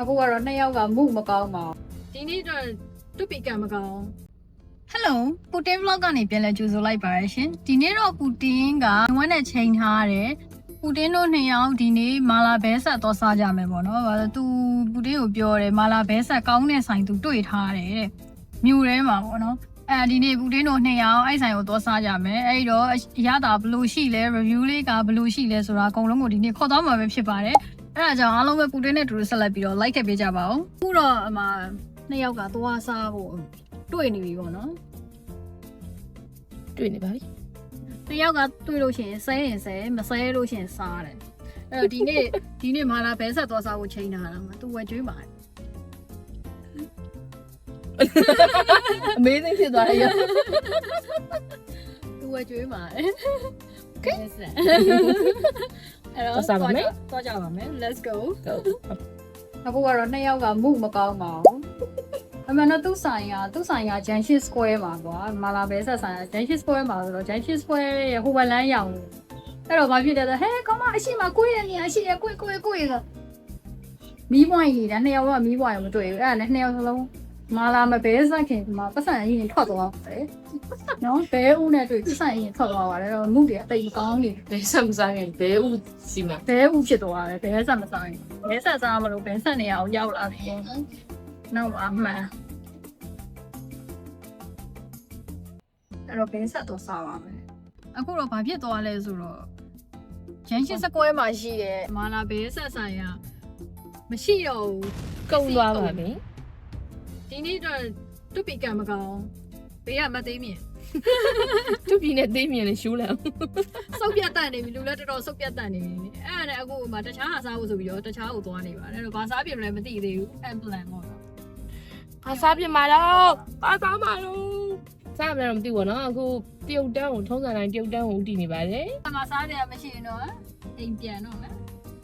အခုကတော့နှစ်ယောက်ကမုမကောင်းပါဘူးဒီနေ့တော့တူပီကံမကောင်း Hello ပူတင် vlog ကနေပြန်လည်ကြိုဆိုလိုက်ပါရရှင်ဒီနေ့တော့ပူတင်ကဝမ်းနဲ့ချိန်ထားရတယ်ပူတင်တို့နှစ်ယောက်ဒီနေ့မာလာဘဲဆက်တော့စားကြမယ်ပေါ့နော်ဘာလို့သူပူတင်ကိုပြောတယ်မာလာဘဲဆက်ကောင်းတဲ့ဆိုင်သူတွေ့ထားတယ်တဲ့မြို့ထဲမှာပေါ့နော်အဲဒီနေ့ပူတင်တို့နှစ်ယောက်အဲ့ဆိုင်ကိုတော့စားကြမယ်အဲ့ဒီတော့အရသာဘယ်လိုရှိလဲ review လေးကဘယ်လိုရှိလဲဆိုတာအကုန်လုံးကိုဒီနေ့ခေါ်သွားမှာပဲဖြစ်ပါတယ် အဲ့ဒါကြောင့်အားလုံးပဲပူတင်နဲ့တူတူဆက်လက်ပြီးတော့ like ထည့်ပေးကြပါဦးအခုတော့အမနှစ်ယောက်ကသွားစားဖို့တွေ့နေပြီပေါ့နော်တွေ့နေပါပြီတယောက်ကတွေ့လို့ရှိရင်ဆဲရင်ဆဲမဆဲလို့ရှိရင်စားတယ်အဲ့တော့ဒီနေ့ဒီနေ့မာလာဘဲဆက်သွားစားဖို့ချိန်ထားတာမှာသူဝယ်ကျွေးပါတယ်အမေးသိဖြစ်သွားတယ်ရသူ ဝယ်ကျွေးပါတယ်ကဲဆက်အဲ့တော့သွားကြပါမယ် let's go အခုကတော့နှစ်ယောက်ကမုမကောင်းပါဘူးအမှန်တော့သူ့ဆိုင်ကသူ့ဆိုင်က Junction Square မှာကွာမာလာဘဲဆက်ဆိုင်က Junction Square မှာဆိုတော့ Junction Square ရဲ့ဟိုဘက်လမ်းရောက်နေအဲ့တော့ဘာဖြစ်လဲဆိုဟဲကောင်မအရှိမကိုရနေအရှိရကိုကိုကိုရဆိုမီးပွိုင်းကြီးတာနှစ်ယောက်ကမီးပွိုင်းမတွေ့ဘူးအဲ့ဒါနဲ့နှစ်ယောက်စလုံး မာလာမဘဲဆက်ခင်ဒီမှာပတ်စံအရင်ထွက်သွားတယ်နော်ဘဲဦးနဲ့တွေ့ပတ်စံအရင်ထွက်သွားပါတယ်တော့မှုတွေအတိတ်မကောင်းနေဘယ်ဆက်မစားရင်ဘယ်ဥစီမဘဲဥဖြစ်သွားတယ်ဘဲဆက်မဆိုင်ဘဲဆက်စားမလို့ဘဲဆက်နေအောင်ရောက်လာတယ်နောက်အမှန်အဲ့တော့ဘဲဆက်တော့စားပါမယ်အခုတော့ဘာဖြစ်သွားလဲဆိုတော့ဂျန်ရှစ်စကွဲမှာရှိတဲ့မာလာဘဲဆက်ဆိုင်ကမရှိတော့ဘူးကုန်သွားပါပြီ ဒီနေ့တော့တူပီကံမကောင်းဘေးကမသိမြင်သူပြင်းနဲ့သိမြင်လေရှူးလာစုပ်ပြတ်တတ်နေပြီလူလည်းတော်တော်စုပ်ပြတ်တတ်နေပြီအဲ့ဒါနဲ့အခုမှတခြားဟာစားဖို့ဆိုပြီးတော့တခြားကိုသွားနေပါတယ်အဲ့တော့ဘာစားပြင်မလဲမသိသေးဘူး plan ပေါ့နော်ဘာစားပြမှာတော့ဘာစားမှာတော့စားမလဲတော့မသိဘူးနော်အခုတရုတ်တန်းကိုထုံးစံတိုင်းတရုတ်တန်းကိုတည်နေပါတယ်အမစားကြရမရှိရင်တော့အိမ်ပြန်တော့မယ်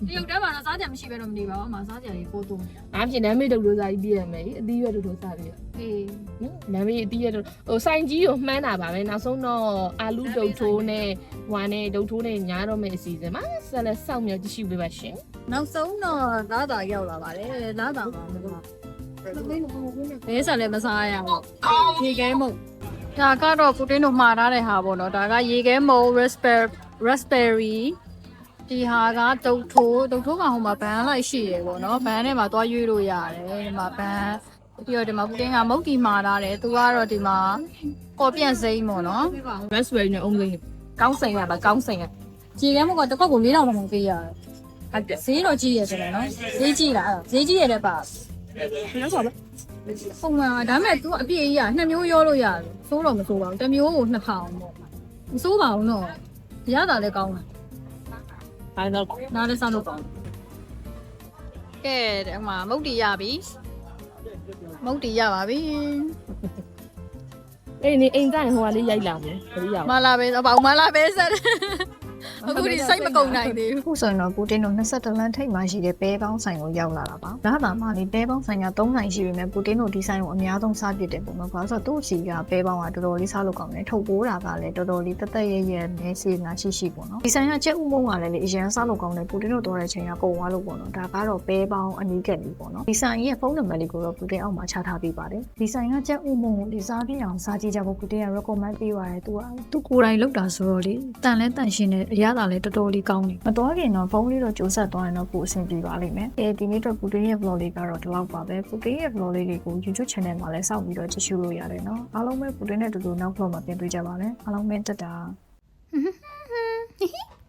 တရုတ်တန်းမှာတော့စားကြမရှိပဲတော့မနေပါဘူးအမစားကြရပို့တော့နေတာအားဖြင့်နာမည်တုတ်လို့စားပြီးပြည့်ရမယ်အသီးရွက်တို့တို့စားပြီးရအေးနော်နာမည်အသီးရွက်တို့ဟိုဆိုင်ကြီးကိုမှန်းတာပါပဲနောက်ဆုံးတော့အာလူဒုတ်ထိုးနဲ့ဝါနဲ့ဒုတ်ထိုးနဲ့ညားတော့မယ့်အစီအစဉ်မှာဆက်လက်စောင့်မျှော်ကြည့်ရှုပေးပါရှင်နောက်ဆုံးတော့သားတာရောက်လာပါတယ်သားတာမှာမဟုတ်ဘဲဆန်လည်းမစားရဘူးရေခဲမုတ်ဒါကတော့ပူတင်တို့မှားထားတဲ့ဟာပေါ့နော်ဒါကရေခဲမုတ် raspberry raspberry ဒီဟာကတုတ်ထိုးတုတ်ထိုးကဟိုမှာဘန်းလိုက်ရှိရယ်ပေါ့နော်ဘန်းထဲမှာသွားရွေးလို့ရတယ်ဒီမှာဘန်းပြီးတော့ဒီမှာပူတင်ကမုတ်တီမှာထားတယ်သူကတော့ဒီမှာကော်ပြန့်စိမ့်ပေါ့နော် raspberry နဲ့အုံးစိမ်းကောင်းဆိုင်ရပါကောင်းဆိုင်ရရေခဲမုတ်ကတစ်ခွက်ကို4000တောင်ပေးရတယ်ဟုတ်တယ်ဈေးတော့ကြီးရဆိုတယ်နော်ဈေးကြီးလားအဲ့ဒါဈေးကြီးရတဲ့ပါနောက်ပါပဲပုံမှန်ဒါပေမဲ့ तू အပြည့်ကြီးရနှစ်မျိုးရောလို့ရတယ်စိုးတော့မစိုးပါဘူးတစ်မျိုးကို2000ပေါ့မစိုးပါဘူးနော်ရတာလည်းကောင်းတယ် ဘာလို့နားလည်းစားလို့ကောင်းတယ်ကဲဒီမှာမုတ်တီရပြီမုတ်တီရပါပြီအေးနေအိမ်ကနေဟိုကလေးရိုက်လာမယ်ခရီးရောက်မလာပဲအပေါင်မလာပဲဆက် အခုဒီစိတ်မကုန်နိုင်သေးဘူးခုဆိုရင်တော့ပူတင်တို့22လမ်းထိပ်မှာရှိတဲ့ပဲပေါင်းဆိုင်ကိုရောက်လာတာပါ။ဒါသာမှလေပဲပေါင်းဆိုင်က3ဆိုင်ရှိပေမဲ့ပူတင်တို့ဒီဆိုင်ကိုအများဆုံးစားပြစ်တယ်ပုံတော့။ဘာလို့ဆိုတော့သူ့စီကပဲပေါင်းကတော်တော်လေးစားလို့ကောင်းတယ်။ထုတ်ပိုးတာကလည်းတော်တော်လေးတက်တက်ရဲရဲနဲ့စေနာရှိရှိပေါ့နော်။ဒီဆိုင်ကချက်ဥမုံကလည်းလေအရန်စားလို့ကောင်းတယ်ပူတင်တို့တော်တဲ့ချိန်ကကုန်သွားလို့ပေါ့နော်။ဒါကတော့ပဲပေါင်းအနီးကပ်လေးပေါ့နော်။ဒီဆိုင်ရဲ့ဖုန်းနံပါတ်လေးကိုတော့ပူတင်အောက်မှာချထားပေးပါတယ်။ဒီဆိုင်ကချက်ဥမုံကိုဒီစားပြအောင်စားကြည့်ကြဖို့ပူတင်က recommend ပေးပါတယ်။သူကသူကိုယ်တိုင်လုပ်တာဆိုတော့လေတန်လဲတန်ရှင်းတယ်အရသာလည်းတော်တော်လေးကောင်းတယ်။မတော်ခင်တော့ဖုန်းလေးတော့ကြိုးဆက်သွားရင်တော့ပိုအဆင်ပြေပါလိမ့်မယ်။အဲဒီနေ့တော့ပူတင်ရဲ့ vlog လေးကတော့ဒီလောက်ပါပဲ။ပူတင်ရဲ့ vlog လေးတွေကို YouTube channel မှာလည်းစောင့်ပြီးတော့ကြည့်ရှုလို့ရတယ်နော်။အားလုံးပဲပူတင်နဲ့တူတူနောက် vlog မှာပြင်ပေးကြပါမယ်။အားလုံးပဲတက်တာ။